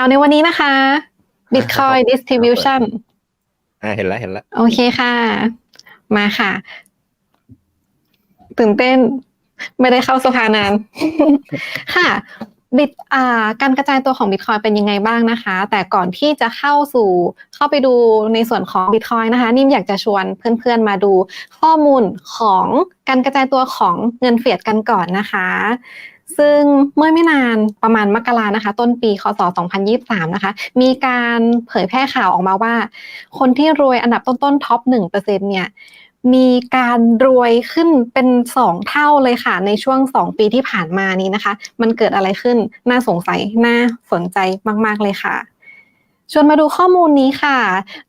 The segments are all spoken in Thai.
ข่าวในวันนี้นะคะ Bitcoin ครับ Distribution อ่าเห็นแล้วเห็นแล้ว โอเคค่ะ มาค่ะ ตื่นเต้น ไม่ได้เข้าสภานาน ค่ะบิตอ่าการกระจายตัวของ Bitcoin เป็นยังไงบ้างนะคะ แต่ก่อนที่จะเข้าสู่เข้าไปดูในส่วนของ Bitcoin นะคะ นิ่มอยากจะชวนเพื่อนๆมาดูข้อมูลของการกระจายตัวของเงินเฟียดกันก่อนนะคะ ซึ่งเมื่อไม่นานประมาณมกรานะคะ ต้นปีคศ 2023 นะคะ มีการเผยแพร่ข่าวออกมาว่า คนที่รวยอันดับต้นๆท็อป1%เนี่ยมีการรวยขึ้นเป็นสองเท่าเลยค่ะ ในช่วงสองปีที่ผ่านมานี้นะคะ มันเกิดอะไรขึ้นน่าสงสัยน่าสนใจมาก ๆ เลยค่ะชวนมาดูข้อมูลนี้ค่ะ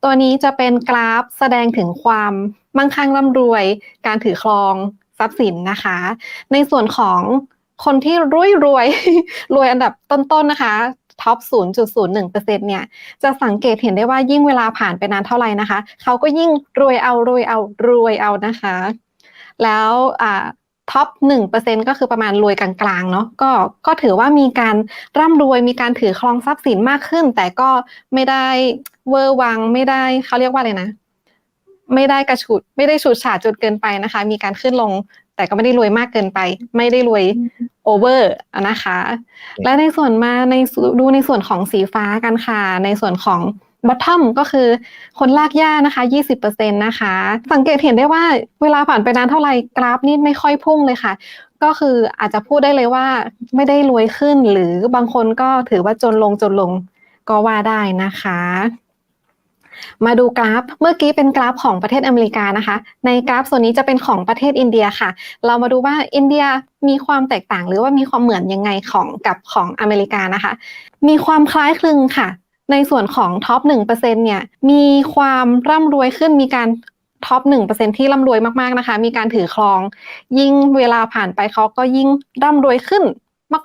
ตัวนี้จะเป็นกราฟแสดงถึงความมั่งคั่งร่ำรวย การถือครองทรัพย์สินนะคะ ในส่วนของ คนที่รวยรวยรวยอันดับต้นๆนะคะท็อป 0.01%เนี่ย จะสังเกตเห็นได้ว่ายิ่งเวลาผ่านไปนานเท่าไหร่นะคะ เขาก็ยิ่งรวยเอารวยเอารวยเอานะคะ แล้วอ่าท็อปหนึ่งเปอร์เซ็นก็คือประมาณรวยกลางๆเนาะก็ก็ถือว่ามีการร่ำรวยมีการถือครองทรัพย์สินมากขึ้น แต่ก็ไม่ได้เวอร์วังไม่ได้เขาเรียกว่าอะไรนะ ไม่ได้กระฉุด ไม่ได้ฉูดฉาดจนเกินไปนะคะ มีการขึ้นลง แต่ก็ไม่ได้รวยมากเกินไป ไม่ได้รวย โอเวอร์นะคะ และในส่วนมาในส่วนดูในส่วนของสีฟ้ากันค่ะ ในส่วนของ bottom ก็คือคนลากหญ้านะคะ 20%นะคะ สังเกตเห็นได้ว่าเวลาผ่านไปนานเท่าไหร่กราฟนี่ไม่ค่อยพุ่งเลยค่ะ ก็คืออาจจะพูดได้เลยว่าไม่ได้รวยขึ้น หรือบางคนก็ถือว่าจนลงจนลงก็ว่าได้นะคะ มาดูกราฟ เมื่อกี้เป็นกราฟของประเทศอเมริกานะคะ ในกราฟส่วนนี้จะเป็นของประเทศอินเดียค่ะ เรามาดูว่าอินเดียมีความแตกต่างหรือว่ามีความเหมือนยังไงของกับของอเมริกานะคะ มีความคล้ายคลึงค่ะ ในส่วนของท็อป1%เนี่ย มีความร่ำรวยขึ้น มีการท็อป1%ที่ร่ำรวยมากๆนะคะ มีการถือครอง ยิ่งเวลาผ่านไปเขาก็ยิ่งร่ำรวยขึ้น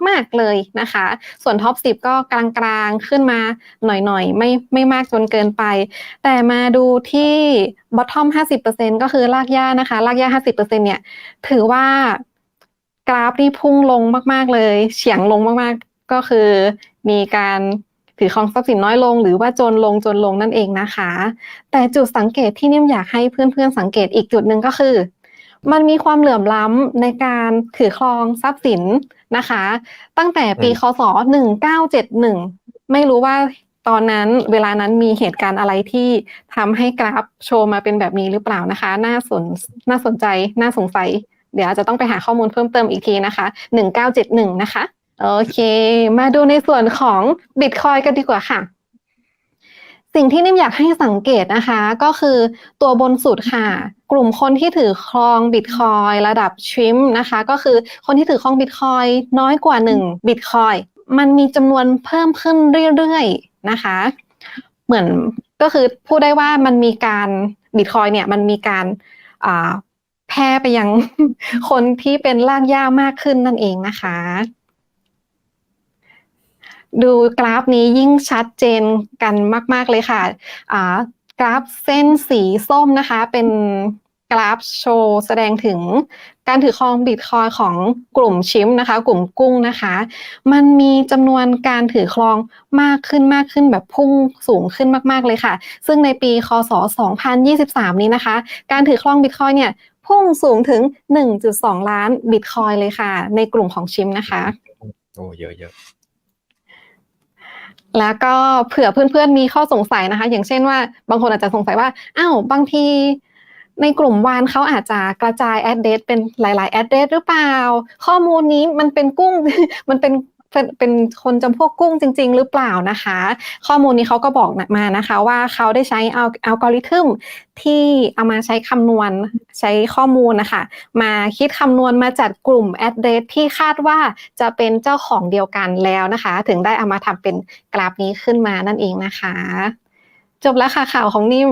มาก ๆเลยนะคะ ส่วนท็อป10 ก็กลางๆขึ้นมาหน่อยๆ ไม่ไม่มากจนเกินไป แต่มาดูที่ bottom 50%ก็คือลากย่านะคะลากย่า50%เนี่ยถือว่ากราฟนี่พุ่งลงมากๆเลย เฉียงลงมากๆก็คือมีการถือครองทรัพย์สินน้อยลง หรือว่าจนลงจนลงนั่นเองนะคะ แต่จุดสังเกตที่นิ่มอยากให้เพื่อนๆสังเกตอีกจุดหนึ่งก็คือ มันมีความเหลื่อมล้ำในการถือครองทรัพย์สินนะคะ ตั้งแต่ปีอืมคศ1971 ไม่รู้ว่าตอนนั้นเวลานั้นมีเหตุการณ์อะไรที่ทำให้กราฟโชว์มาเป็นแบบนี้หรือเปล่านะคะ น่าสนน่าสนใจน่าสงสัย เดี๋ยวอาจจะต้องไปหาข้อมูลเพิ่มเติมอีกทีนะคะ1971 นะคะ โอเค มาดูในส่วนของ Bitcoin กันดีกว่าค่ะ สิ่งที่นิ่มอยากให้สังเกตนะคะก็คือตัวบนสุดค่ะ กลุ่มคนที่ถือครองบิตคอยระดับทริมนะคะ ก็คือคนที่ถือครองบิตคอยน้อยกว่า1บิตคอยมันมีจำนวนเพิ่มขึ้นเรื่อยๆนะคะ เหมือนก็คือพูดได้ว่ามันมีการบิตคอยเนี่ยมันมีการแพร่ไปยังคนที่เป็นลากย่ามากขึ้นนั่นเองนะคะ ดูกราฟนี้ยิ่งชัดเจนกันมาก ๆ เลยค่ะกราฟเส้นสีส้มนะคะ เป็นกราฟโชว์แสดงถึงการถือครองบิตคอยของกลุ่มชิมนะคะ กลุ่มกุ้งนะคะ มันมีจำนวนการถือครองมากขึ้นมากขึ้นแบบพุ่งสูงขึ้นมาก ๆ เลยค่ะ ซึ่งในปีคศ 2023 นี้นะคะ การถือครองบิตคอยเนี่ยพุ่งสูงถึง 1.2 ล้านบิตคอยเลยค่ะ ในกลุ่มของชิมนะคะ โอ้เยอะเยอะ แล้วก็เผื่อเพื่อนๆมีข้อสงสัยนะคะ อย่างเช่นว่าบางคนอาจจะสงสัยว่าอ้าวบางทีในกลุ่มวานเขาอาจจะกระจายแอดเดสเป็นหลาย ๆ แอดเดสหรือเปล่า ข้อมูลนี้มันเป็นกุ้ง มันเป็น เป็นคนจำพวกกุ้งจริง ๆ หรือเปล่านะคะ ข้อมูลนี้เขาก็บอกมานะคะว่าเขาได้ใช้อัลอัลกอริทึมที่เอามาใช้คำนวณใช้ข้อมูลนะคะ มาคิดคำนวณมาจัดกลุ่ม address ที่คาดว่าจะเป็นเจ้าของเดียวกันแล้วนะคะ ถึงได้เอามาทำเป็นกราฟนี้ขึ้นมานั่นเองนะคะ จบแล้วค่ะข่าวของนิ่ม